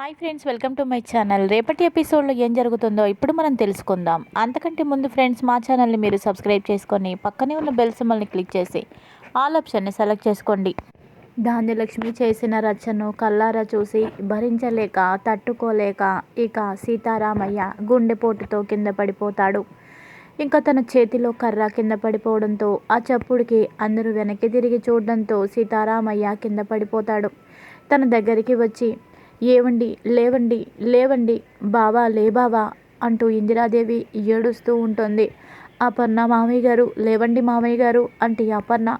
Hi friends welcome to my channel. రేపటి ఎపిసోడ్లో ఏం జరుగుతుందో ఇప్పుడు మనం తెలుసుకుందాం. అంతకంటే ముందు ఫ్రెండ్స్ మా ఛానల్ని మీరు సబ్స్క్రైబ్ చేసుకొని పక్కనే ఉన్న బెల్ సింబల్ని క్లిక్ చేసి ఆల్ ఆప్షన్ని సెలెక్ట్ చేసుకోండి. ధాన్యలక్ష్మి చేసిన రచ్చను కల్లారా చూసి భరించలేక తట్టుకోలేక ఇక సీతారామయ్య గుండెపోటుతో కింద పడిపోతాడు. ఇంకా తన చేతిలో కర్ర కింద పడిపోవడంతో ఆ చప్పుడుకి అందరూ వెనక్కి తిరిగి చూడడంతో సీతారామయ్య కింద పడిపోతాడు. తన దగ్గరికి వచ్చి ఏవండి లేవండి లేవండి బావా లే బావా అంటూ ఇందిరాదేవి ఏడుస్తూ ఉంటుంది. అపర్ణ మామయ్య గారు లేవండి మామయ్య గారు అంటే అపర్ణ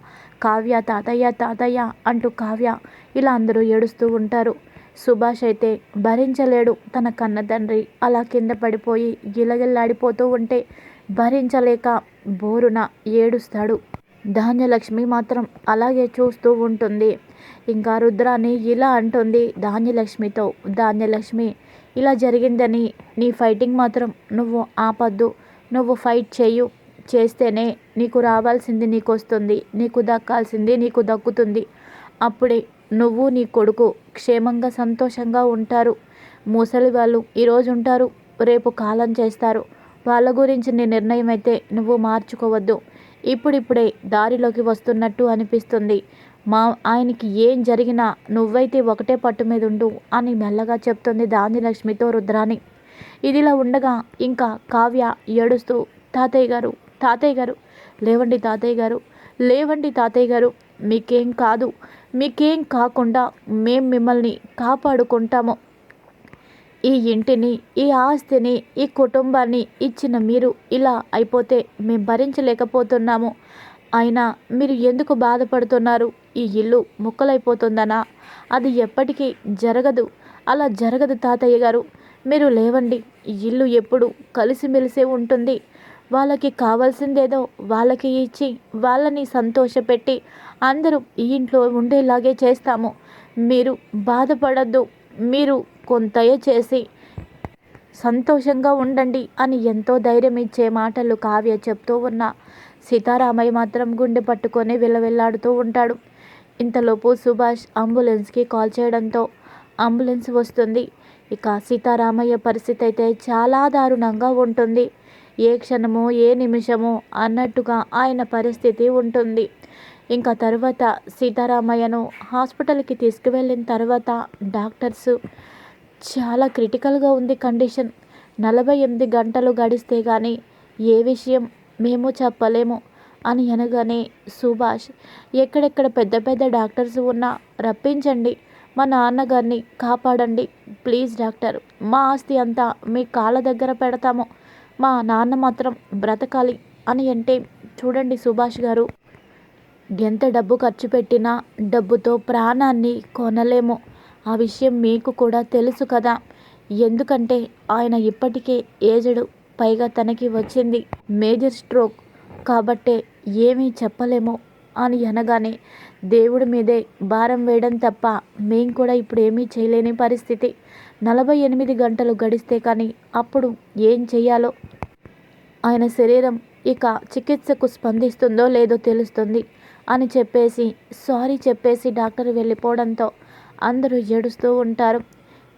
కావ్య తాతయ్య తాతయ్య అంటూ కావ్య ఇలా అందరూ ఏడుస్తూ ఉంటారు. సుభాష్ అయితే భరించలేడు తన కన్న తండ్రి అలా కింద పడిపోయి గిలగిల్లాడిపోతూ ఉంటే భరించలేక బోరున ఏడుస్తాడు. ధాన్యలక్ష్మి మాత్రం అలాగే చూస్తూ ఉంటుంది. ఇంకా రుద్రాని ఇలా అంటుంది ధాన్యలక్ష్మితో. ధాన్యలక్ష్మి ఇలా జరిగిందని నీ ఫైటింగ్ మాత్రం నువ్వు ఆపద్దు. నువ్వు ఫైట్ చేయు చేస్తేనే నీకు రావాల్సింది నీకు వస్తుంది నీకు దక్కాల్సింది నీకు దక్కుతుంది. అప్పుడే నువ్వు నీ కొడుకు క్షేమంగా సంతోషంగా ఉంటారు. ముసలి వాళ్ళు ఈరోజు ఉంటారు. రేపు కాలం చేస్తారు. వాళ్ళ గురించి నీ నిర్ణయం అయితే నువ్వు మార్చుకోవద్దు. ఇప్పుడిప్పుడే దారిలోకి వస్తున్నట్టు అనిపిస్తుంది. మా ఆయనకి ఏం జరిగినా నువ్వైతే ఒకటే పట్టు మీద ఉండు అని మెల్లగా చెప్తుంది దానిలక్ష్మితో రుద్రాని ఇదిలా ఉండగా ఇంకా కావ్య ఏడుస్తూ తాతయ్య గారు తాతయ్య గారు లేవండి తాతయ్య గారు లేవండి తాతయ్య గారు మీకేం కాదు మీకేం కాకుండా మేం మిమ్మల్ని కాపాడుకుంటాము. ఈ ఇంటిని ఈ ఆస్తిని ఈ కుటుంబాన్ని ఇచ్చిన మీరు ఇలా అయిపోతే మేము భరించలేకపోతున్నాము. అయినా మీరు ఎందుకు బాధపడుతున్నారు? ఈ ఇల్లు ముక్కలైపోతుందనా? అది ఎప్పటికీ జరగదు. అలా జరగదు తాతయ్య గారు. మీరు లేవండి. ఈ ఇల్లు ఎప్పుడు కలిసిమెలిసే ఉంటుంది. వాళ్ళకి కావాల్సిందేదో వాళ్ళకి ఇచ్చి వాళ్ళని సంతోషపెట్టి అందరూ ఈ ఇంట్లో ఉండేలాగే చేస్తాము. మీరు బాధపడద్దు. మీరు కొంతయే చేసి సంతోషంగా ఉండండి అని ఎంతో ధైర్యం ఇచ్చే మాటలు కావ్య చెప్తూ ఉన్న. సీతారామయ్య మాత్రం గుండె పట్టుకొని విలవిల్లాడుతూ ఉంటాడు. ఇంతలోపు సుభాష్ అంబులెన్స్కి కాల్ చేయడంతో అంబులెన్స్ వస్తుంది. ఇక సీతారామయ్య పరిస్థితి అయితే చాలా దారుణంగా ఉంటుంది. ఏ క్షణమో ఏ నిమిషమో అన్నట్టుగా ఆయన పరిస్థితి ఉంటుంది. ఇంకా తర్వాత సీతారామయ్యను హాస్పిటల్కి తీసుకువెళ్ళిన తర్వాత డాక్టర్స్ చాలా క్రిటికల్గా ఉంది కండిషన్. నలభై ఎనిమిది గంటలు గడిస్తే కానీ ఏ విషయం మేము చెప్పలేము అని అనగానే సుభాష్ ఎక్కడెక్కడ పెద్ద పెద్ద డాక్టర్స్ ఉన్నా రప్పించండి. మా నాన్నగారిని కాపాడండి ప్లీజ్ డాక్టర్. మా ఆస్తి అంతా మీ కాళ్ళ దగ్గర పెడతాము. మా నాన్న మాత్రం బ్రతకాలి అని అంటే చూడండి సుభాష్ గారు ఎంత డబ్బు ఖర్చు పెట్టినా డబ్బుతో ప్రాణాన్ని కొనలేము. ఆ విషయం మీకు కూడా తెలుసు కదా. ఎందుకంటే ఆయన ఇప్పటికే ఏజడు పైగా తనకి వచ్చింది మేజర్ స్ట్రోక్. కాబట్టే ఏమీ చెప్పలేము అని అనగానే దేవుడి మీదే భారం వేయడం తప్ప మేం కూడా ఇప్పుడు ఏమీ చేయలేని పరిస్థితి. నలభై ఎనిమిది గంటలు గడిస్తే కానీ అప్పుడు ఏం చేయాలో ఆయన శరీరం ఇక చికిత్సకు స్పందిస్తుందో లేదో తెలుస్తుంది అని చెప్పేసి సారీ చెప్పేసి డాక్టర్ వెళ్ళిపోవడంతో అందరూ ఏడుస్తూ ఉంటారు.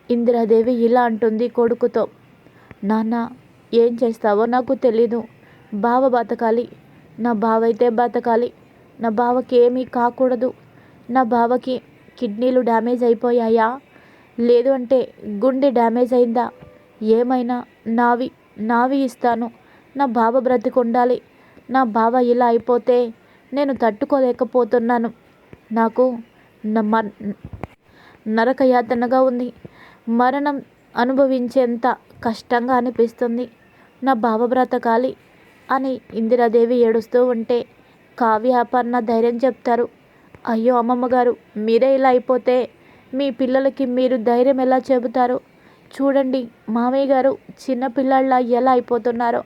ఇందిరాదేవి ఇలా అంటుంది కొడుకుతో. నాన్న ఏం చేస్తావో నాకు తెలీదు. బావ బతకాలి. నా బావ అయితే బతకాలి. నా బావకి ఏమీ కాకూడదు. నా బావకి కిడ్నీలు డ్యామేజ్ అయిపోయాయా? లేదు అంటే గుండె డ్యామేజ్ అయిందా? ఏమైనా నావి నావి ఇస్తాను. నా బావ బ్రతికుండాలి. నా బావ ఇలా అయిపోతే నేను తట్టుకోలేకపోతున్నాను. నాకు నరకయాతనగా ఉంది. మరణం అనుభవించేంత కష్టంగా అనిపిస్తుంది. నా బావ బ్రతకాలి అని ఇందిరాదేవి ఏడుస్తూ ఉంటే కావ్యాపర్ణ ధైర్యం చెప్తారు. అయ్యో అమ్మమ్మ గారు మీరే ఇలా అయిపోతే మీ పిల్లలకి మీరు ధైర్యం ఎలా చెబుతారు? చూడండి మామయ్య గారు చిన్న పిల్లల్లా ఎలా అయిపోతున్నారో.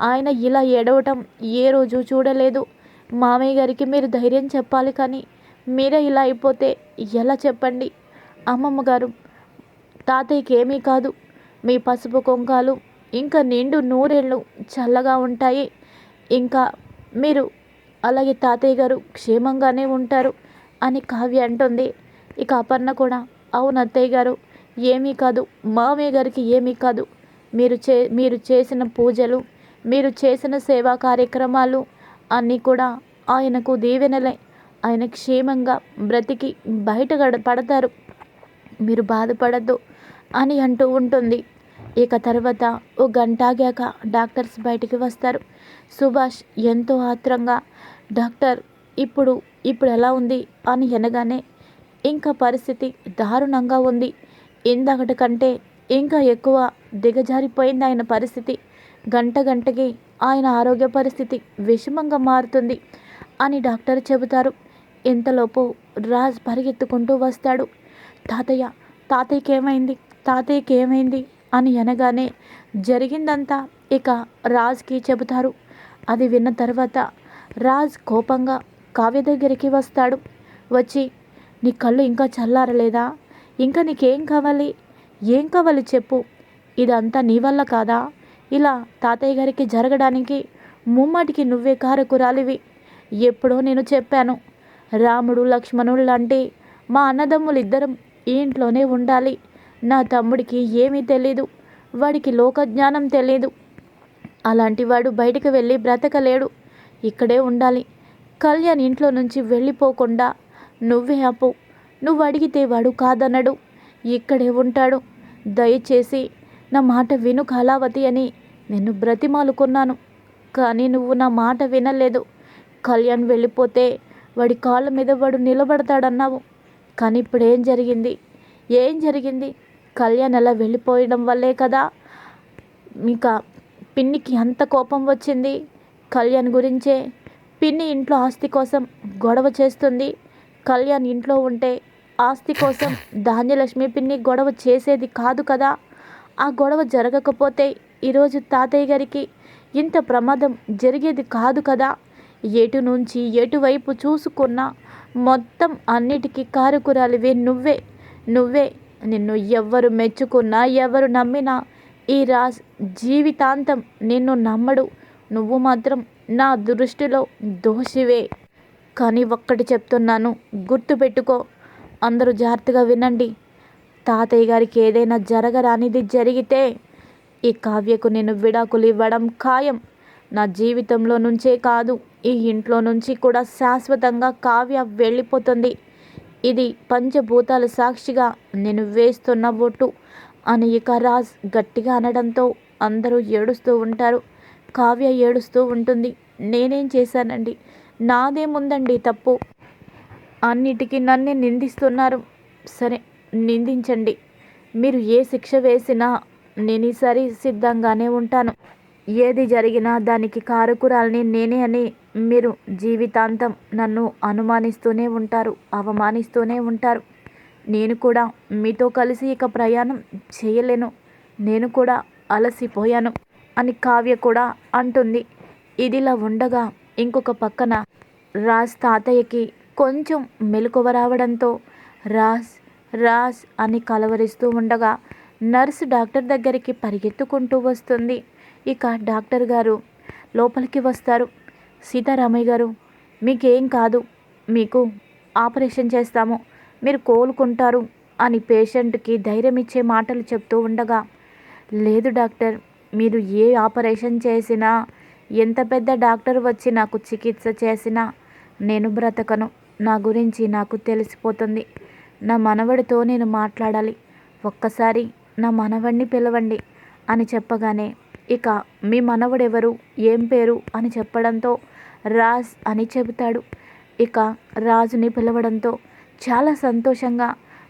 ఆయన ఇలా ఏడవటం ఏ రోజు చూడలేదు. మామయ్య గారికి మీరు ధైర్యం చెప్పాలి కానీ మీరే ఇలా అయిపోతే ఎలా చెప్పండి? అమ్మమ్మ గారు తాతయ్యకి ఏమీ కాదు. మీ పసుపు కొంకాలు ఇంకా నిండు నూరేళ్ళు చల్లగా ఉంటాయి. ఇంకా మీరు అలాగే తాతయ్య గారు క్షేమంగానే ఉంటారు అని కావ్య అంటుంది. ఇక అపర్ణ కూడా అవును అత్తయ్య గారు ఏమీ కాదు మామయ్య గారికి ఏమీ కాదు. మీరు చే మీరు చేసిన పూజలు మీరు చేసిన సేవా కార్యక్రమాలు అన్నీ కూడా ఆయనకు దీవెనలే. ఆయన క్షేమంగా బ్రతికి బయట పడతారు. మీరు బాధపడద్దు అని అంటూ ఉంటుంది. ఇక తర్వాత ఓ గంట ఆగాక డాక్టర్స్ బయటికి వస్తారు. సుభాష్ ఎంతో ఆత్రంగా డాక్టర్ ఇప్పుడు ఇప్పుడు ఎలా ఉంది? అని అనగానే ఇంకా పరిస్థితి దారుణంగా ఉంది. ఇందకటి కంటే ఇంకా ఎక్కువ దిగజారిపోయింది ఆయన పరిస్థితి. గంట గంటకి ఆయన ఆరోగ్య పరిస్థితి విషమంగా మారుతుంది అని డాక్టర్ చెబుతారు. ఇంతలోపు రాజ్ పరిగెత్తుకుంటూ వస్తాడు. తాతయ్య తాతయ్యకి ఏమైంది తాతయ్యకి ఏమైంది అని అనగానే జరిగిందంతా ఇక రాజ్కి చెబుతారు. అది విన్న తర్వాత రాజ్ కోపంగా కావ్య దగ్గరికి వస్తాడు. వచ్చి నీ కళ్ళు ఇంకా చల్లారలేదా? ఇంకా నీకేం కావాలి? ఏం కావాలి చెప్పు. ఇదంతా నీ వల్ల కాదా? ఇలా తాతయ్య గారికి జరగడానికి ముమ్మాటికి నువ్వే కారకురాలివి. ఎప్పుడో నేను చెప్పాను రాముడు లక్ష్మణుడు లాంటి మా అన్నదమ్ములు ఇద్దరం ఈ ఇంట్లోనే ఉండాలి. నా తమ్ముడికి ఏమీ తెలీదు. వాడికి లోకజ్ఞానం తెలీదు. అలాంటి వాడు బయటికి వెళ్ళి బ్రతకలేడు. ఇక్కడే ఉండాలి. కళ్యాణ్ ఇంట్లో నుంచి వెళ్ళిపోకుండా నువ్వే అప్పు నువ్వు అడిగితే వాడు కాదనడు. ఇక్కడే ఉంటాడు. దయచేసి నా మాట విను కళావతి అని నేను బ్రతిమాలుకున్నాను. కానీ నువ్వు నా మాట వినలేదు. కళ్యాణ్ వెళ్ళిపోతే వాడి కాళ్ళ మీద వాడు నిలబడతాడన్నావు. కానీ ఇప్పుడు ఏం జరిగింది? ఏం జరిగింది? కళ్యాణ్ అలా వెళ్ళిపోయడం వల్లే కదా. ఇంకా పిన్నికి అంత కోపం వచ్చింది. కళ్యాణ్ గురించే పిన్ని ఇంట్లో ఆస్తి కోసం గొడవ చేస్తుంది. కళ్యాణ్ ఇంట్లో ఉంటే ఆస్తి కోసం ధాన్యలక్ష్మి పిన్ని గొడవ చేసేది కాదు కదా. ఆ గొడవ జరగకపోతే ఈరోజు తాతయ్య గారికి ఇంత ప్రమాదం జరిగేది కాదు కదా. ఎటు నుంచి ఎటువైపు చూసుకున్నా మొత్తం అన్నిటికీ కారుకురాలివే నువ్వే. నువ్వే నిన్ను ఎవ్వరు మెచ్చుకున్నా ఎవరు నమ్మినా ఈ రాజ్ జీవితాంతం నిన్ను నమ్మడు. నువ్వు మాత్రం నా దృష్టిలో దోషివే. కానీ ఒక్కటి చెప్తున్నాను గుర్తుపెట్టుకో అందరూ జాగ్రత్తగా వినండి. తాతయ్య గారికి ఏదైనా జరగరానిది జరిగితే ఈ కావ్యకు నేను విడాకులు ఇవ్వడం ఖాయం. నా జీవితంలో నుంచే కాదు ఈ ఇంట్లో నుంచి కూడా శాశ్వతంగా కావ్య వెళ్ళిపోతుంది. ఇది పంచభూతాల సాక్షిగా నేను వేస్తున్న ఒట్టు అని ఇక రాజ్ గట్టిగా అనడంతో అందరూ ఏడుస్తూ ఉంటారు. కావ్య ఏడుస్తూ ఉంటుంది. నేనేం చేశానండి? నాదేముందండి తప్పు. అన్నిటికీ నన్నే నిందిస్తున్నారు. సరే నిందించండి. మీరు ఏ శిక్ష వేసినా నేను ఈసారి సిద్ధంగానే ఉంటాను. ఏది జరిగినా దానికి కారకురాల్ని నేనే అని మీరు జీవితాంతం నన్ను అనుమానిస్తూనే ఉంటారు అవమానిస్తూనే ఉంటారు. నేను కూడా మీతో కలిసి ఇక ప్రయాణం చేయలేను. నేను కూడా అలసిపోయాను అని కావ్య కూడా అంటుంది. ఇదిలా ఉండగా ఇంకొక పక్కన రాజ్ తాతయ్యకి కొంచెం మెలకువ రావడంతో రాజ్ రాజ్ అని కలవరిస్తూ ఉండగా నర్సు డాక్టర్ దగ్గరికి పరిగెత్తుకుంటూ వస్తుంది. ఇక డాక్టర్ గారు లోపలికి వస్తారు. సీతారామయ్య గారు మీకేం కాదు. మీకు ఆపరేషన్ చేస్తాము. మీరు కోలుకుంటారు అని పేషెంట్కి ధైర్యం ఇచ్చే మాటలు చెప్తూ ఉండగా లేదు డాక్టర్ మీరు ఏ ఆపరేషన్ చేసినా ఎంత పెద్ద డాక్టర్ వచ్చి నాకు చికిత్స చేసినా నేను బ్రతకను. నా గురించి నాకు తెలిసిపోతుంది. నా మనవడితో నేను మాట్లాడాలి. ఒక్కసారి నా మనవడిని పిలవండి అని చెప్పగానే ఇక మీ మనవడెవరు? ఏం పేరు? అని చెప్పడంతో రాజ్ అని చెబుతాడు. ఇక రాజుని పిలవడంతో చాలా సంతోషంగా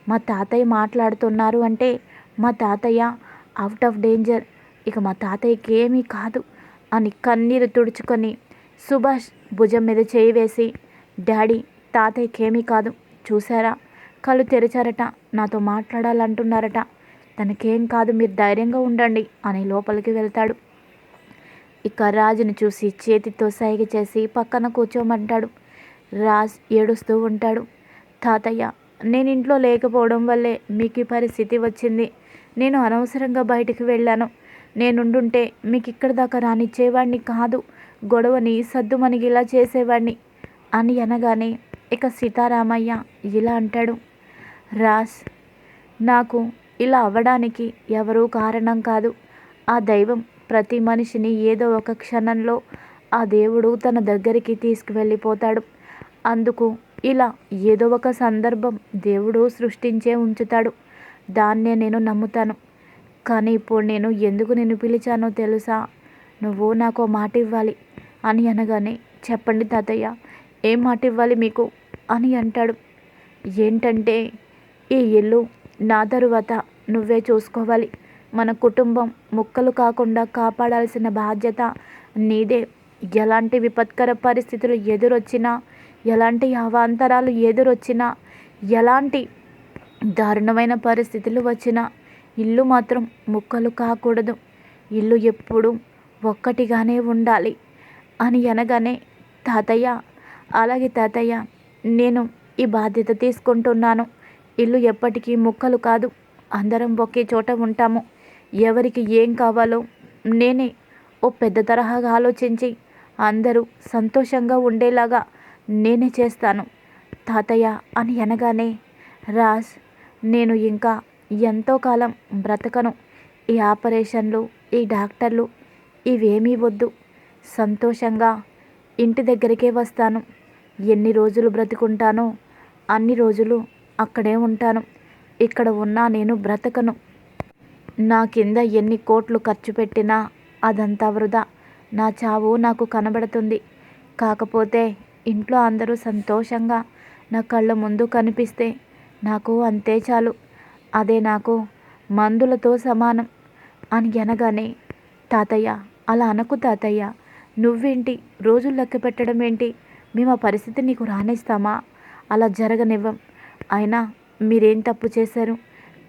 మా తాతయ్య మాట్లాడుతున్నారు అంటే మా తాతయ్య అవుట్ ఆఫ్ డేంజర్ ఇక మా తాతయ్యకి ఏమీ కాదు అని కన్నీరు తుడుచుకొని సుభాష్ భుజం మీద చేయి వేసి డాడీ తాతయ్యకి ఏమీ కాదు. చూసారా కళ్ళు తెరిచారట. నాతో మాట్లాడాలంటున్నారట. తనకేం కాదు మీరు ధైర్యంగా ఉండండి అని లోపలికి వెళ్తాడు. ఇక రాజుని చూసి చేతితో సైగ చేసి పక్కన కూర్చోమంటాడు. రాజ్ ఏడుస్తూ ఉంటాడు. తాతయ్య నేను ఇంట్లో లేకపోవడం వల్లే మీకు ఈ పరిస్థితి వచ్చింది. నేను అనవసరంగా బయటికి వెళ్ళాను. నేనుండుంటే మీకు ఇక్కడ దాకా రానిచ్చేవాడిని కాదు. గొడవని సద్దుమణిగిలా చేసేవాడిని అని అనగానే ఇక సీతారామయ్య ఇలా అంటాడు. రాస్ నాకు ఇలా అవ్వడానికి ఎవరూ కారణం కాదు. ఆ దైవం ప్రతి మనిషిని ఏదో ఒక క్షణంలో ఆ దేవుడు తన దగ్గరికి తీసుకువెళ్ళిపోతాడు. అందుకు ఇలా ఏదో ఒక సందర్భం దేవుడు సృష్టించే ఉంచుతాడు. దాన్నే నేను నమ్ముతాను. కానీ ఇప్పుడు నేను ఎందుకు నిన్ను పిలిచానో తెలుసా? నువ్వు నాకు మాట ఇవ్వాలి. అని అనగానే చెప్పండి తాతయ్య ఏం మాట ఇవ్వాలి మీకు? అని అంటాడు. ఏంటంటే ఈ ఇల్లు నా తరువాత నువ్వే చూసుకోవాలి. మన కుటుంబం ముక్కలు కాకుండా కాపాడాల్సిన బాధ్యత నీదే. ఎలాంటి విపత్కర పరిస్థితులు ఎదురొచ్చినా ఎలాంటి అవాంతరాలు ఎదురొచ్చినా ఎలాంటి దారుణమైన పరిస్థితులు వచ్చినా ఇల్లు మాత్రం ముక్కలు కాకూడదు. ఇల్లు ఎప్పుడు ఒక్కటిగానే ఉండాలి అని అనగానే తాతయ్య అలాగే తాతయ్య నేను ఈ బాధ్యత తీసుకుంటున్నాను. ఇల్లు ఎప్పటికీ ముక్కలు కాదు. అందరం ఒకే చోట ఉంటాము. ఎవరికి ఏం కావాలో నేనే ఓ పెద్ద తరహాగా ఆలోచించి అందరూ సంతోషంగా ఉండేలాగా నేనే చేస్తాను. తాతయ్య అని అనగానే రాజ్ నేను ఇంకా ఎంతో కాలం బ్రతకను. ఈ ఆపరేషన్లు ఈ డాక్టర్లు ఇవేమీ వద్దు. సంతోషంగా ఇంటి దగ్గరికే వస్తాను. ఎన్ని రోజులు బ్రతుకుంటానో అన్ని రోజులు అక్కడే ఉంటాను. ఇక్కడ ఉన్నా నేను బ్రతకను. నా కింద ఎన్ని కోట్లు ఖర్చు పెట్టినా అదంతా వృధా. నా చావు నాకు కనబడుతుంది. కాకపోతే ఇంట్లో అందరూ సంతోషంగా నా కళ్ళ ముందు కనిపిస్తే నాకు అంతే చాలు. అదే నాకు మందులతో సమానం. అని అనగానే తాతయ్య అలా అనకు తాతయ్య. నువ్వేంటి? రోజులు లెక్క పెట్టడం ఏంటి మేము ఆ పరిస్థితి నీకు రానిస్తామా? అలా జరగనివ్వం. అయినా మీరేం తప్పు చేశారు?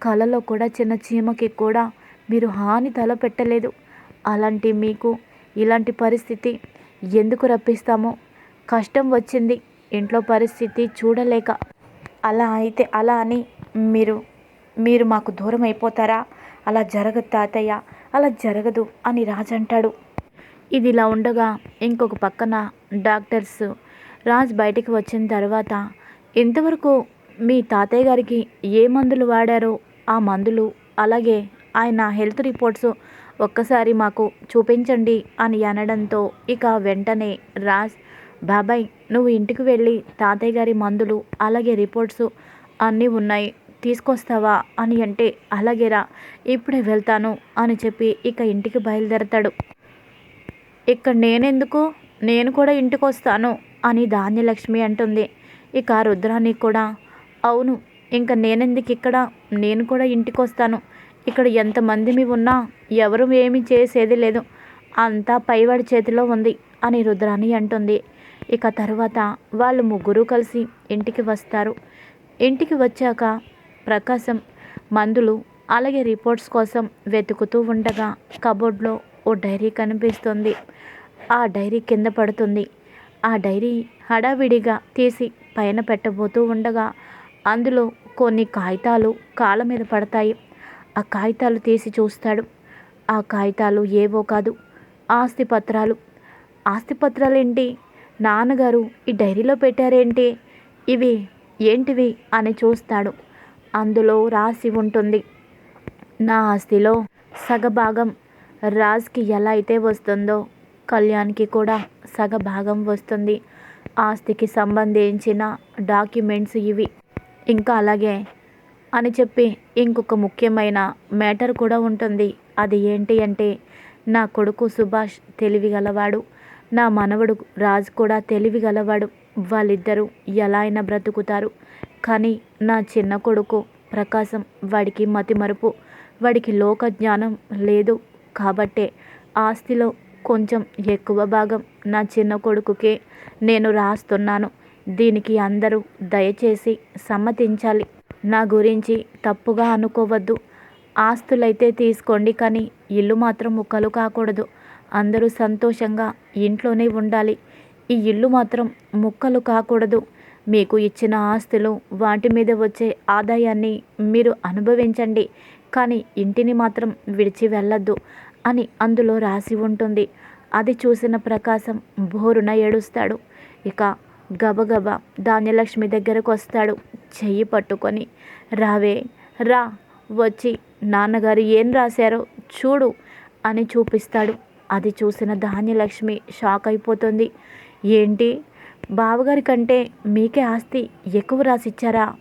కళలో కూడా చిన్న చీమకి కూడా మీరు హాని తల పెట్టలేదు అలాంటి మీకు ఇలాంటి పరిస్థితి ఎందుకు రప్పిస్తామో? కష్టం వచ్చింది. ఇంట్లో పరిస్థితి చూడలేక. అలా అయితే అలా అని మీరు మీరు మాకు దూరం అయిపోతారా? అలా జరగదు తాతయ్య. అలా జరగదు అని రాజ్ అంటాడు. ఇది ఇలా ఉండగా ఇంకొక పక్కన డాక్టర్స్ రాజ్ బయటికి వచ్చిన తర్వాత ఇంతవరకు మీ తాతయ్య గారికి ఏ మందులు వాడారో ఆ మందులు అలాగే ఆయన హెల్త్ రిపోర్ట్స్ ఒక్కసారి మాకు చూపించండి అని అనడంతో ఇక వెంటనే రాజ్ బాబాయ్ నువ్వు ఇంటికి వెళ్ళి తాతయ్య గారి మందులు అలాగే రిపోర్ట్స్ అన్నీ ఉన్నాయి తీసుకొస్తావా? అని అంటే అలాగేరా ఇప్పుడే వెళ్తాను అని చెప్పి ఇక ఇంటికి బయలుదేరతాడు. ఇక్కడ నేనెందుకు? నేను కూడా ఇంటికి వస్తాను అని ధాన్యలక్ష్మి అంటుంది. ఇక రుద్రానికి కూడా అవును ఇంకా నేనెందుకు ఇక్కడ నేను కూడా ఇంటికి వస్తాను ఇక్కడ ఎంతమంది మీ ఉన్నా ఎవరు ఏమీ చేసేది లేదు. అంతా పైవాడి చేతిలో ఉంది అని రుద్రాని అంటుంది. ఇక తర్వాత వాళ్ళు ముగ్గురు కలిసి ఇంటికి వస్తారు. ఇంటికి వచ్చాక ప్రకాశం మందులు అలాగే రిపోర్ట్స్ కోసం వెతుకుతూ ఉండగా కబోర్డ్లో ఓ డైరీ కనిపిస్తుంది. ఆ డైరీ కింద పడుతుంది. ఆ డైరీ హడావిడిగా తీసి పైన పెట్టబోతూ ఉండగా అందులో కొన్ని కాగితాలు కాళ్ళ మీద పడతాయి. ఆ కాగితాలు తీసి చూస్తాడు. ఆ కాగితాలు ఏవో కాదు ఆస్తి పత్రాలు ఆస్తి పత్రాలు ఏంటి నాన్నగారు ఈ డైరీలో పెట్టారేంటి? ఇవి ఏంటివి అని చూస్తాడు. అందులో రాసి ఉంటుంది. నా ఆస్తిలో సగభాగం రాజ్కి ఎలా అయితే వస్తుందో కళ్యాణ్కి కూడా సగభాగం వస్తుంది. ఆస్తికి సంబంధించిన డాక్యుమెంట్స్ ఇవి. ఇంకా అలాగే అని చెప్పి ఇంకొక ముఖ్యమైన మ్యాటర్ కూడా ఉంటుంది. అది ఏంటి అంటే నా కొడుకు సుభాష్ తెలివిగలవాడు నా మనవడు రాజు కూడా తెలివిగలవాడు. వాళ్ళిద్దరూ ఎలా అయినా బ్రతుకుతారు. కానీ నా చిన్న కొడుకు ప్రకాశం వాడికి మతిమరుపు వాడికి లోక జ్ఞానం లేదు కాబట్టే ఆస్తిలో కొంచెం ఎక్కువ భాగం నా చిన్న కొడుకుకే నేను రాస్తున్నాను. దీనికి అందరూ దయచేసి సమ్మతించాలి. నా గురించి తప్పుగా అనుకోవద్దు. ఆస్తులైతే తీసుకోండి కానీ ఇల్లు మాత్రం ముక్కలు కాకూడదు. అందరూ సంతోషంగా ఇంట్లోనే ఉండాలి. ఈ ఇల్లు మాత్రం ముక్కలు కాకూడదు. మీకు ఇచ్చిన ఆస్తులు వాటి మీద వచ్చే ఆదాయాన్ని మీరు అనుభవించండి. కానీ ఇంటిని మాత్రం విడిచి వెళ్ళొద్దు అని అందులో రాసి ఉంటుంది. అది చూసిన ప్రకాశం బోరున ఏడుస్తాడు. ఇక గబగబా ధాన్యలక్ష్మి దగ్గరకు వస్తాడు. చెయ్యి పట్టుకొని రావే రా వచ్చి. నాన్నగారు ఏం రాశారో చూడు అని చూపిస్తాడు. అది చూసిన ధాన్యలక్ష్మి షాక్ అయిపోతుంది. ఏంటి? బావగారి కంటే మీకే ఆస్తి ఎక్కువ రాసిచ్చారా?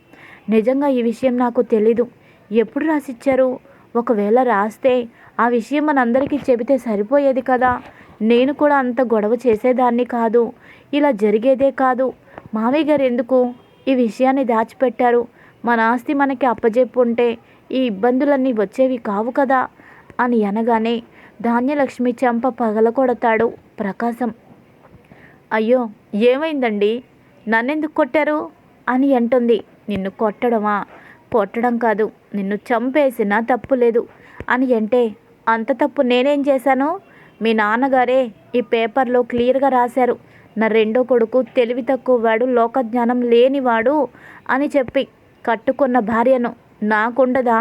నిజంగా ఈ విషయం నాకు తెలీదు. ఎప్పుడు రాసిచ్చారు? ఒకవేళ రాస్తే ఆ విషయం మనందరికీ చెబితే సరిపోయేది కదా. నేను కూడా అంత గొడవ చేసేదాన్ని కాదు. ఇలా జరిగేదే కాదు. మావయ్య గారు ఎందుకు ఈ విషయాన్ని దాచిపెట్టారు? మన ఆస్తి మనకి అప్పజెప్పుంటే ఈ ఇబ్బందులన్నీ వచ్చేవి కావు కదా? అని అనగానే ధాన్యలక్ష్మి చెంప పగలకొడతాడు ప్రకాశం. అయ్యో ఏమైందండి? నన్నెందుకు కొట్టారు? అని అంటుంది. నిన్ను కొట్టడమా? కొట్టడం కాదు. నిన్ను చంపేసినా తప్పు లేదు. అని అంటే అంత తప్పు నేనేం చేశాను? మీ నాన్నగారే ఈ పేపర్లో క్లియర్గా రాశారు. నా రెండో కొడుకు తెలివి తక్కువ వాడు లోకజ్ఞానం లేనివాడు అని చెప్పి కట్టుకున్న భార్యను నాకుండదా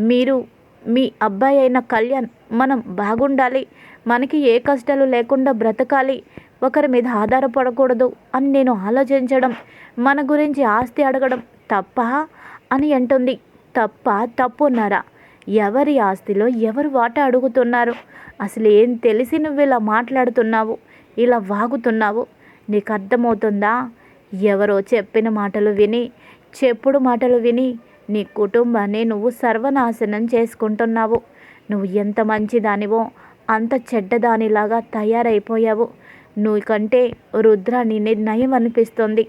మీరు మీ అబ్బాయి అయిన కళ్యాణ్ మనం బాగుండాలి. మనకి ఏ కష్టాలు లేకుండా బ్రతకాలి. ఒకరి మీద ఆధారపడకూడదు అని నేను ఆలోచించడం మన గురించి ఆస్తి అడగడం తప్ప అని అంటుంది. తప్ప తప్పున్నారా ఎవరి ఆస్తిలో ఎవరు వాట అడుగుతున్నారు? అసలు ఏం తెలిసి నువ్వు ఇలా మాట్లాడుతున్నావు? ఇలా వాగుతున్నావు? నీకు అర్థమవుతుందా? ఎవరో చెప్పిన మాటలు విని చెప్పుడు మాటలు విని నీ కుటుంబాన్ని నువ్వు సర్వనాశనం చేసుకుంటున్నావు. నువ్వు ఎంత మంచిదానివో అంత చెడ్డదానిలాగా తయారైపోయావు. నువ్వు కంటే రుద్రాణి నయం అనిపిస్తుంది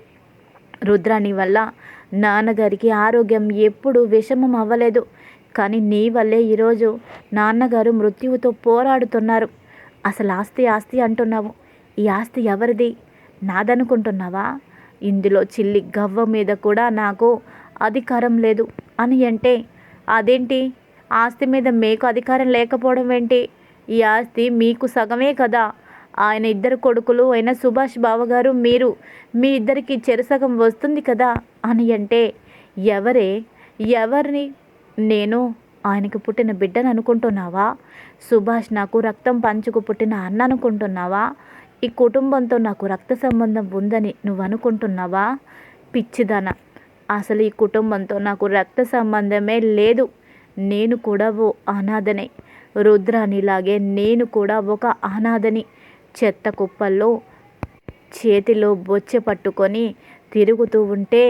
రుద్రాణి వల్ల నాన్నగారికి ఆరోగ్యం ఎప్పుడూ విషమం అవ్వలేదు కానీ నీ వల్లే ఈరోజు నాన్నగారు మృత్యువుతో పోరాడుతున్నారు. అసలు ఆస్తి ఆస్తి అంటున్నావు. ఈ ఆస్తి ఎవరిది? నాదనుకుంటున్నావా? ఇందులో చిల్లి గవ్వ మీద కూడా నాకు అధికారం లేదు. అని అంటే అదేంటి? ఆస్తి మీద మీకు అధికారం లేకపోవడం ఏంటి? ఈ ఆస్తి మీకు సగమే కదా? ఆయన ఇద్దరు కొడుకులు అయిన సుభాష్ బావగారు మీరు మీ ఇద్దరికి చెరసగం వస్తుంది కదా? అని అంటే ఎవరే? ఎవరిని? నేను ఆయనకు పుట్టిన బిడ్డను అనుకుంటున్నావా? సుభాష్ నాకు రక్తం పంచుకు పుట్టిన అన్న అనుకుంటున్నావా? ఈ కుటుంబంతో నాకు రక్త సంబంధం ఉందని నువ్వు అనుకుంటున్నావా? పిచ్చిదన. అసలు ఈ కుటుంబంతో నాకు రక్త సంబంధమే లేదు. నేను కూడా ఓ అనాథనే. రుద్రానిలాగే నేను కూడా ఒక అనాథని. చెత్త కుప్పల్లో చేతిలో బొచ్చె పట్టుకొని తిరుగుతూ ఉంటే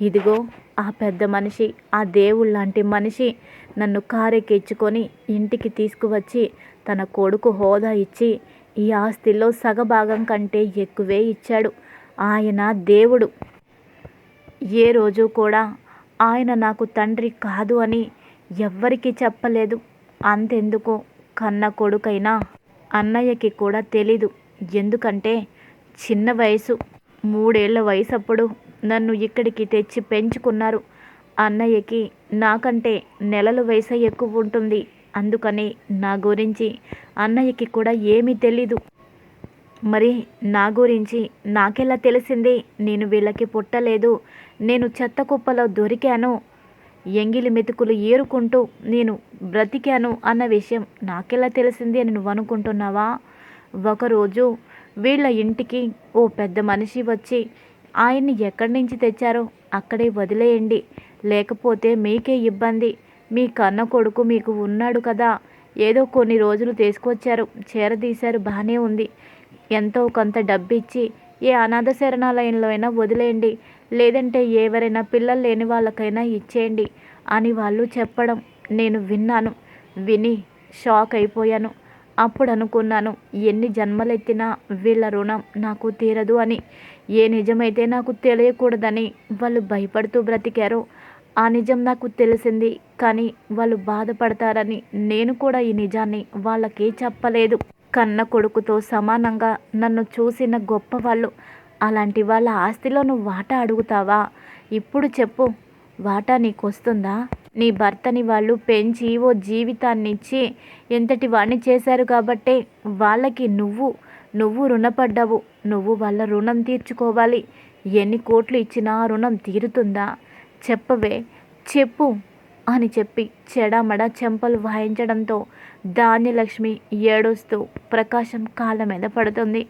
ఇదిగో ఆ పెద్ద మనిషి ఆ దేవుళ్ళంటి మనిషి నన్ను కారెక్కించుకొని ఇంటికి తీసుకువచ్చి తన కొడుకు హోదా ఇచ్చి ఈ ఆస్తిలో సగభాగం కంటే ఎక్కువే ఇచ్చాడు. ఆయన దేవుడు. ఏ రోజు కూడా ఆయన నాకు తండ్రి కాదు అని ఎవ్వరికీ చెప్పలేదు. అంతెందుకు? కన్న కొడుకైనా అన్నయ్యకి కూడా తెలీదు. ఎందుకంటే చిన్న వయసు. మూడేళ్ళ వయసు అప్పుడు నన్ను ఇక్కడికి తెచ్చి పెంచుకున్నారు. అన్నయ్యకి నాకంటే నెలల వయసు ఎక్కువ ఉంటుంది. అందుకని నా గురించి అన్నయ్యకి కూడా ఏమీ తెలీదు. మరి నా గురించి నాకెలా తెలిసింది? నేను వీళ్ళకి పుట్టలేదు. నేను చెత్త కుప్పలో దొరికాను. ఎంగిలి మెతుకులు ఏరుకుంటూ నేను బ్రతికాను అన్న విషయం నాకెలా తెలిసింది అని నువ్వు అనుకుంటున్నావా? ఒకరోజు వీళ్ళ ఇంటికి ఓ పెద్ద మనిషి వచ్చి ఆయన్ని ఎక్కడి నుంచి తెచ్చారో అక్కడే వదిలేయండి. లేకపోతే మీకే ఇబ్బంది. మీ కన్న కొడుకు మీకు ఉన్నాడు కదా. ఏదో కొన్ని రోజులు తీసుకొచ్చారు చేరదీశారు బాగానే ఉంది. ఎంతో కొంత డబ్బిచ్చి ఏ అనాథ శరణాలయంలో అయినా వదిలేయండి. లేదంటే ఎవరైనా పిల్లలు లేని వాళ్ళకైనా ఇచ్చేయండి అని వాళ్ళు చెప్పడం నేను విన్నాను. విని షాక్ అయిపోయాను. అప్పుడు అనుకున్నాను ఎన్ని జన్మలెత్తినా వీళ్ళ రుణం నాకు తీరదు అని. ఏ నిజమైతే నాకు తెలియకూడదని వాళ్ళు భయపడుతూ బ్రతికారు. ఆ నిజం నాకు తెలిసింది కానీ వాళ్ళు బాధపడతారని నేను కూడా ఈ నిజాన్ని వాళ్ళకే చెప్పలేదు. కన్న కొడుకుతో సమానంగా నన్ను చూసిన గొప్పవాళ్ళు అలాంటి వాళ్ళ ఆస్తిలో నువ్వు వాటా అడుగుతావా? ఇప్పుడు చెప్పు వాటా నీకు వస్తుందా నీ భర్తని వాళ్ళు పెంచి ఓ జీవితాన్ని ఇచ్చి ఎంతటి వాణ్ణి చేశారు కాబట్టే వాళ్ళకి నువ్వు నువ్వు రుణపడ్డావు. నువ్వు వాళ్ళ రుణం తీర్చుకోవాలి. ఎన్ని కోట్లు ఇచ్చినా రుణం తీరుతుందా? చెప్పవే. చెప్పు అని చెప్పి చెడమడ చెంపలు వాయించడంతో ధాన్యలక్ష్మి ఏడుస్తూ ప్రకాశం కాళ్ళ మీద పడుతుంది.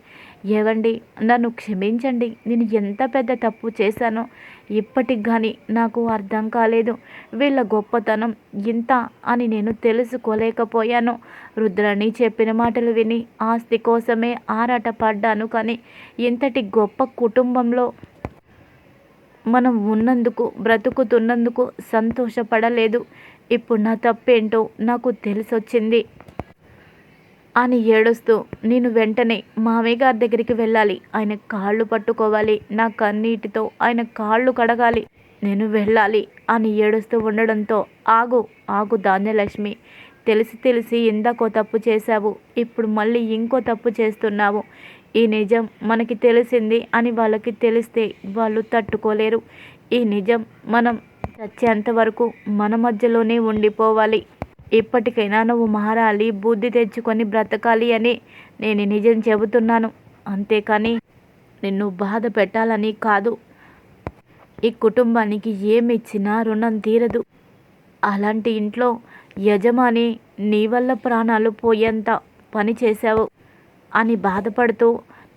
ఏవండి నన్ను క్షమించండి. నేను ఎంత పెద్ద తప్పు చేశానో ఇప్పటికి కానీ నాకు అర్థం కాలేదు. వీళ్ళ గొప్పతనం ఇంత అని నేను తెలుసుకోలేకపోయాను. రుద్రాణి చెప్పిన మాటలు విని ఆస్తి కోసమే ఆరాట పడ్డాను కానీ ఇంతటి గొప్ప కుటుంబంలో మనం ఉన్నందుకు బ్రతుకుతున్నందుకు సంతోషపడలేదు. ఇప్పుడు నా తప్పేంటో నాకు తెలిసొచ్చింది. అని ఏడుస్తూ నేను వెంటనే మామయ్య గారి దగ్గరికి వెళ్ళాలి. ఆయన కాళ్ళు పట్టుకోవాలి. నా కన్నీటితో ఆయన కాళ్ళు కడగాలి. నేను వెళ్ళాలి అని ఏడుస్తూ ఉండడంతో ఆగు ఆగు ధాన్యలక్ష్మి. తెలిసి తెలిసి ఇందాకో తప్పు చేశావు. ఇప్పుడు మళ్ళీ ఇంకో తప్పు చేస్తున్నావు. ఈ నిజం మనకి తెలిసింది అని వాళ్ళకి తెలిస్తే వాళ్ళు తట్టుకోలేరు. ఈ నిజం మనం చచ్చేంత వరకు మన మధ్యలోనే ఉండిపోవాలి. ఇప్పటికైనా నువ్వు మారాలి బుద్ధి తెచ్చుకొని బ్రతకాలి అని నేను నిజం చెబుతున్నాను. అంతేకాని నిన్ను బాధ పెట్టాలని కాదు. ఈ కుటుంబానికి ఏమి ఇచ్చినా రుణం తీరదు. అలాంటి ఇంట్లో యజమాని నీ వల్ల ప్రాణాలు పోయేంత పని చేశావు. అని బాధపడుతూ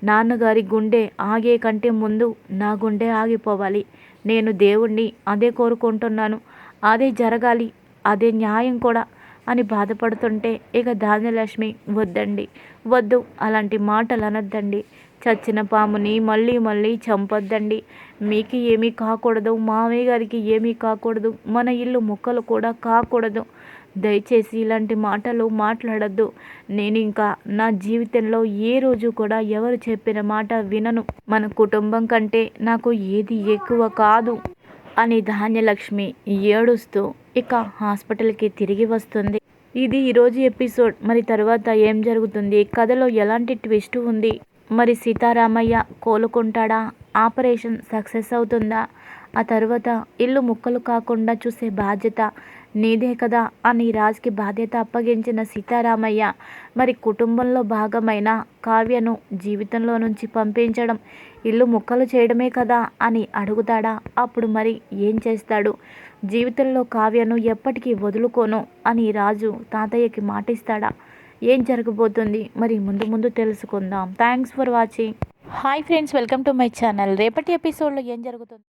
నాన్నగారి గుండె ఆగే కంటే ముందు నా గుండె ఆగిపోవాలి. నేను దేవుణ్ణి అదే కోరుకుంటున్నాను. అదే జరగాలి. అదే న్యాయం కూడా అని బాధపడుతుంటే ఇక ధాన్యలక్ష్మి వద్దండి. వద్దు. అలాంటి మాటలు అనొద్దండి. చచ్చిన పాముని మళ్ళీ మళ్ళీ చంపొద్దండి. మీకు ఏమీ కాకూడదు. మామయ్య గారికి ఏమీ కాకూడదు. మన ఇల్లు ముక్కలు కూడా కాకూడదు. దయచేసి ఇలాంటి మాటలు మాట్లాడద్దు. నేను ఇంకా నా జీవితంలో ఏ రోజు కూడా ఎవరు చెప్పిన మాట వినను. మన కుటుంబం కంటే నాకు ఏది ఎక్కువ కాదు అని ధాన్యలక్ష్మి ఏడుస్తూ ఇక హాస్పిటల్కి తిరిగి వస్తుంది. ఇది ఈరోజు ఎపిసోడ్. మరి తర్వాత ఏం జరుగుతుంది? కథలో ఎలాంటి ట్విస్ట్ ఉంది? మరి సీతారామయ్య కోలుకుంటాడా? ఆపరేషన్ సక్సెస్ అవుతుందా? ఆ తర్వాత ఇల్లు ముక్కలు కాకుండా చూసే బాధ్యత నీదే కదా అని రాజ్కి బాధ్యత అప్పగించిన సీతారామయ్య. మరి కుటుంబంలో భాగమైన కావ్యను జీవితంలో నుంచి పంపించడం ఇల్లు ముక్కలు చేయడమే కదా అని అడుగుతాడా? అప్పుడు మరి ఏం చేస్తాడు? జీవితంలో కావ్యను ఎప్పటికీ వదులుకోను అని రాజు తాతయ్యకి మాటిస్తాడా? ఏం జరగబోతుంది? మరి ముందు ముందు తెలుసుకుందాం. Thanks for watching. Hi friends welcome to my channel. రేపటి ఎపిసోడ్లో ఏం జరుగుతుంది?